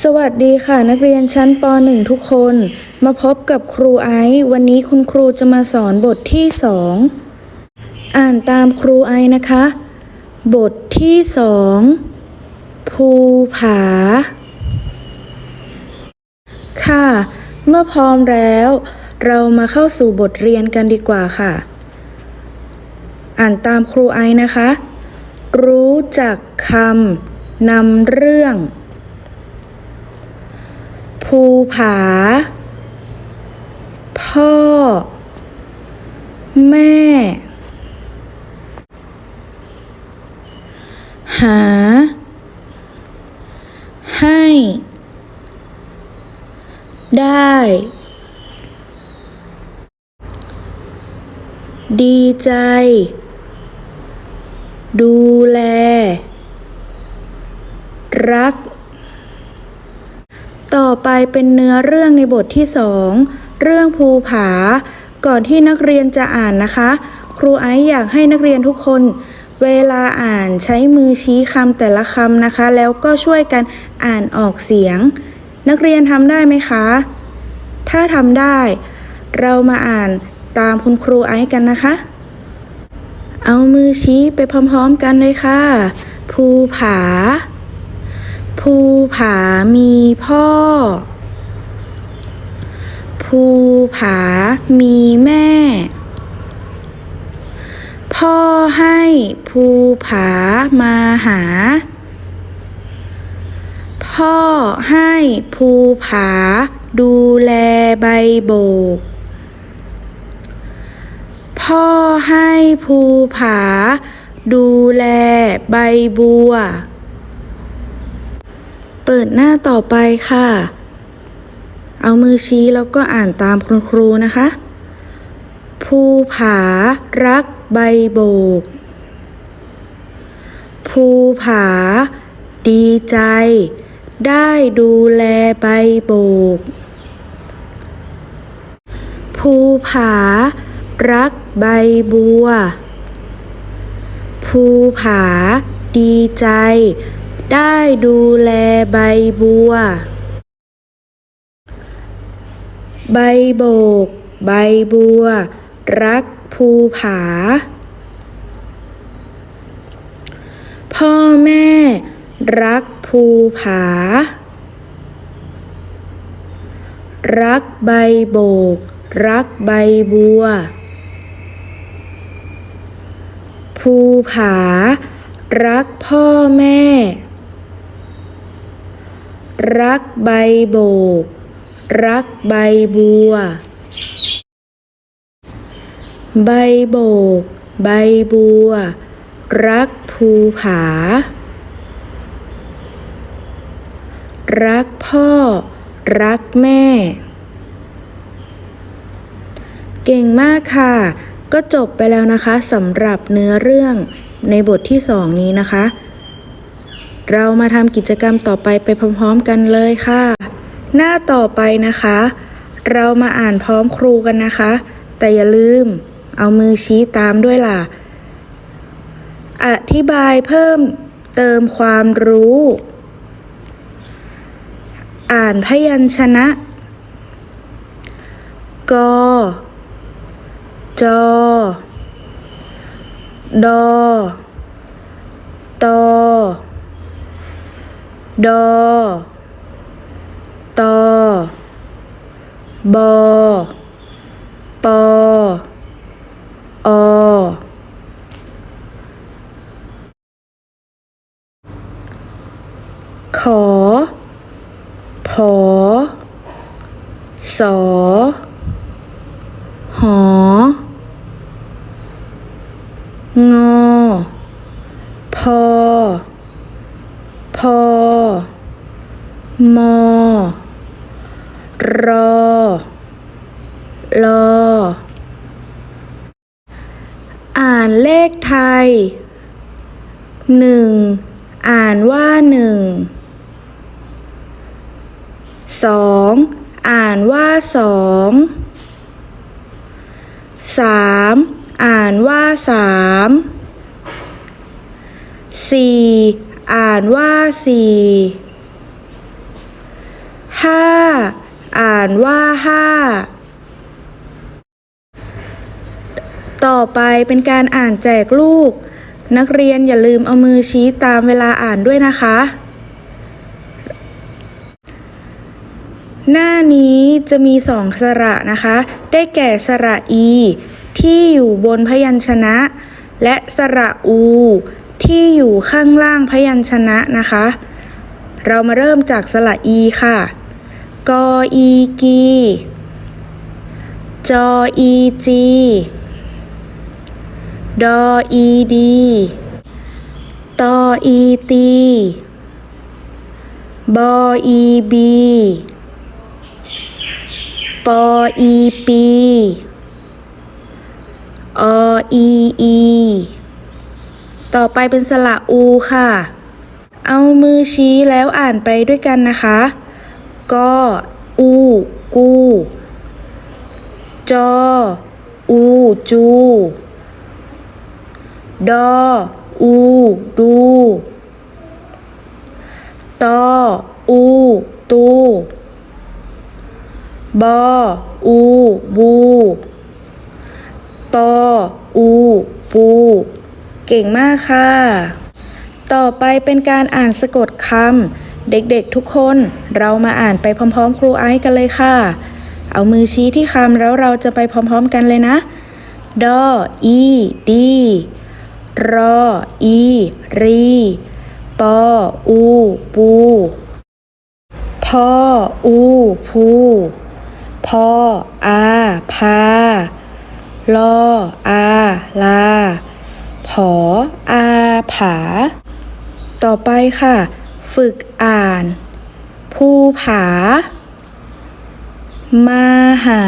สวัสดีค่ะนักเรียนชั้นป .1 ทุกคน มาพบกับครูไอซ์วันนี้คุณครูจะมาสอนบทที่สองอ่านตามครูไอซ์นะคะ บทที่สองภูผา ค่ะ เมื่อพร้อมแล้ว เรามาเข้าสู่บทเรียนกันดีกว่าค่ะ อ่านตามครูไอซ์นะคะ รู้จักคำนำเรื่อง ภูผา พ่อ แม่ หา ให้ ได้ ดีใจ ดูแล รัก ต่อไปเป็นเนื้อเรื่องในบทที่สองเรื่องภูผา ก่อนที่นักเรียนจะอ่านนะคะ ครูไอซ์อยากให้นักเรียนทุกคน เวลาอ่านใช้มือชี้คำแต่ละคำนะคะ แล้วก็ช่วยกันอ่านออกเสียง นักเรียนทำได้ไหมคะ ถ้าทำได้ เรามาอ่านตามคุณครูไอซ์กันนะคะ เอามือชี้ไปพร้อมๆกันเลยค่ะ ภูผา ภูผามีพ่อ ภูผามีแม่ พ่อให้ภูผามาหา พ่อให้ภูผาดูแลใบโบก พ่อให้ภูผาดูแลใบบัว เปิดหน้าต่อไปค่ะ เอามือชี้แล้วก็อ่านตามคุณครูนะคะ ภูผารักใบโบก ภูผา ดีใจ ได้ดูแลใบโบก ภูผา รักใบบัว ภูผา ดีใจ ได้ดูแลใบบัว ใบโบก ใบบัว รักภูผา พ่อแม่ รักภูผา รักใบโบก รักใบบัว ภูผา รักพ่อแม่ รักใบโบก รักใบบัว ใบโบก ใบบัว รักภูผา รักพ่อ รักแม่ เก่งมากค่ะ ก็จบไปแล้วนะคะสำหรับเนื้อเรื่องในบทที่สองนี้นะคะ เรามาทำกิจกรรมต่อไปไปพร้อมๆกันเลยค่ะ หน้าต่อไปนะคะ เรามาอ่านพร้อมครูกันนะคะ แต่อย่าลืมเอามือชี้ตามด้วยล่ะ อธิบายเพิ่มเติมความรู้ อ่านพยัญชนะกจดต ดตบปอขอผอสอหอ งอ พอ พอ มอ รอ ลอ อ่านเลขไทยหนึ่งอ่านว่าหนึ่งสองอ่านว่าสองสามอ่านว่าสามสี่อ่านว่าสี่ ห้าอ่านว่าห้าต่อไปเป็นการอ่านแจกลูก นักเรียนอย่าลืมเอามือชี้ตามเวลาอ่านด้วยนะคะ หน้านี้จะมีสองสระนะคะ ได้แก่สระอี ที่อยู่บนพยัญชนะ และสระอู ที่อยู่ข้างล่างพยัญชนะนะคะ เรามาเริ่มจากสระอีค่ะ กออีกี จออีจี ดออีดี ตออีตี บออีบี ปออีปี ออีอี ต่อไปเป็นสระอูค่ะ เอามือชี้แล้วอ่านไปด้วยกันนะคะ กออู กูจอ อู จู ดอ อู ดูตอ อู ตู บอ อู บู ปอ อู ปู เก่งมากค่ะ ต่อไปเป็นการอ่านสะกดคำ เด็กๆทุกคนเรามาอ่านไปพร้อมๆ ครูไอซ์กันเลยค่ะ เอามือชี้ที่คำแล้วเราจะไปพร้อมๆกันเลยนะดออีดีรออีรีปออูปูพออูพูพออาพาลออาลาผออาผา ต่อไปค่ะ ฝึกอ่าน ภูผา มาหา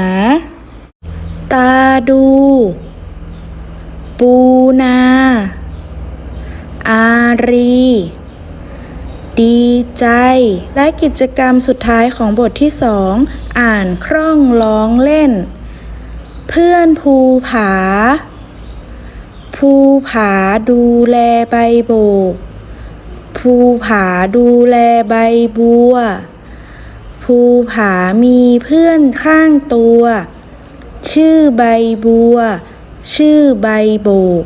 ตาดู ปูนา อารี ดีใจ และกิจกรรมสุดท้ายของบทที่สอง อ่านคร่องร้องเล่น เพื่อนภูผา ภูผาดูแลใบโบก ภูผาดูแลใบบัว ภูผามีเพื่อนข้างตัว ชื่อใบบัว ชื่อใบโบก